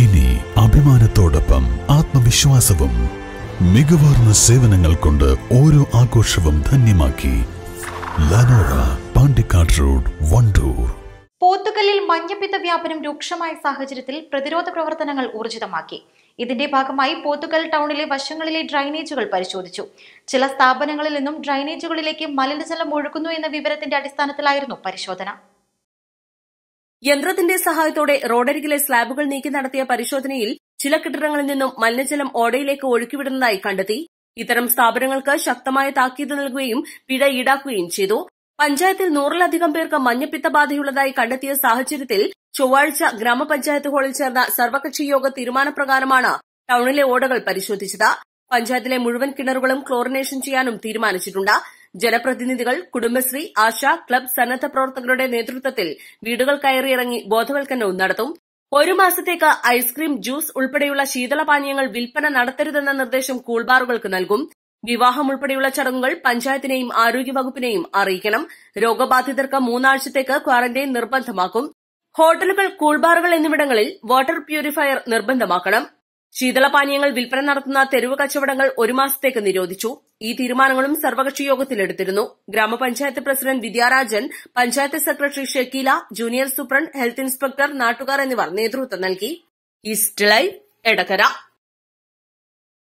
ഇനി അഭിമാനത്തോടൊപ്പം ആത്മവിശ്വാസവും മികവാർന്ന സേവനങ്ങൾ കൊണ്ട് ഓരോ ആഘോഷവും ധന്യമാക്കി ലനോറ പാണ്ടിക്കാട് റോഡ് വണ്ടൂർ. പോത്തുകല്ലിൽ മഞ്ഞപ്പിത്ത വ്യാപനം രൂക്ഷമായ സാഹചര്യത്തിൽ പ്രതിരോധ പ്രവർത്തനങ്ങൾ ഊർജിതമാക്കി. ഇതിന്റെ ഭാഗമായി പോത്തുകൽ ടൗണിലെ വശങ്ങളിലെ ഡ്രൈനേജുകൾ പരിശോധിച്ചു. ചില സ്ഥാപനങ്ങളിൽ നിന്നും ഡ്രൈനേജുകളിലേക്ക് മലിനജലം ഒഴുകുന്നു എന്ന വിവരത്തിന്റെ അടിസ്ഥാനത്തിലായിരുന്നു പരിശോധന. യന്ത്രത്തിന്റെ സഹായത്തോടെ റോഡരികിലെ സ്ലാബുകൾ നീക്കി നടത്തിയ പരിശോധനയിൽ ചില കെട്ടിടങ്ങളിൽ നിന്നും മലിനജലം ഓടയിലേക്ക് ഒഴുക്കിവിടുന്നതായി കണ്ടെത്തി. ഇത്തരം സ്ഥാപനങ്ങൾക്ക് ശക്തമായ താക്കീത് നൽകുകയും പിഴ ഈടാക്കുകയും ചെയ്തു. പഞ്ചായത്തിൽ നൂറിലധികം പേർക്ക് മഞ്ഞപ്പിത്ത ബാധയുള്ളതായി കണ്ടെത്തിയ സാഹചര്യത്തിൽ ചൊവ്വാഴ്ച ഗ്രാമപഞ്ചായത്ത് ഹാളിൽ ചേർന്ന സർവകക്ഷി യോഗ തീരുമാനപ്രകാരമാണ് ടൌണിലെ ഓടകൾ പരിശോധിച്ചത്. പഞ്ചായത്തിലെ മുഴുവൻ കിണറുകളും ക്ലോറിനേഷൻ ചെയ്യാനും തീരുമാനിച്ചിട്ടുണ്ട്. ജനപ്രതിനിധികൾ കുടുംബശ്രീ ആശ ക്ലബ് സന്നദ്ധ പ്രവർത്തകരുടെ നേതൃത്വത്തിൽ വീടുകൾ കയറിയിറങ്ങി ബോധവൽക്കരണവും നടത്തും. ഒരു മാസത്തേക്ക് ഐസ്ക്രീം ജ്യൂസ് ഉൾപ്പെടെയുള്ള ശീതളപാനീയങ്ങൾ വിൽപ്പന നടത്തരുതെന്ന നിർദ്ദേശം കൂൾബാറുകൾക്ക് നൽകും. വിവാഹം ഉൾപ്പെടെയുള്ള ചടങ്ങുകൾ പഞ്ചായത്തിനെയും ആരോഗ്യവകുപ്പിനെയും അറിയിക്കണം. രോഗബാധിതർക്ക് മൂന്നാഴ്ചത്തേക്ക് ക്വാറന്റൈൻ നിർബന്ധമാക്കും. ഹോട്ടലുകൾ കൂൾബാറുകൾ എന്നിവിടങ്ങളിൽ വാട്ടർ പ്യൂരിഫയർ നിർബന്ധമാക്കണം. ശീതളപാനീയങ്ങൾ വിൽപ്പന നടത്തുന്ന തെരുവ് കച്ചവടങ്ങൾ ഒരു മാസത്തേക്ക് നിരോധിച്ചു. ഈ തീരുമാനങ്ങളും സർവകക്ഷി യോഗത്തിലെടുത്തിരുന്നു ഗ്രാമപഞ്ചായത്ത് president Vidyarajan panchayat secretary Shakeela junior superintendent health inspector നാട്ടുകാർ എന്നിവർ നേതൃത്വം നൽകി. East live Edakkara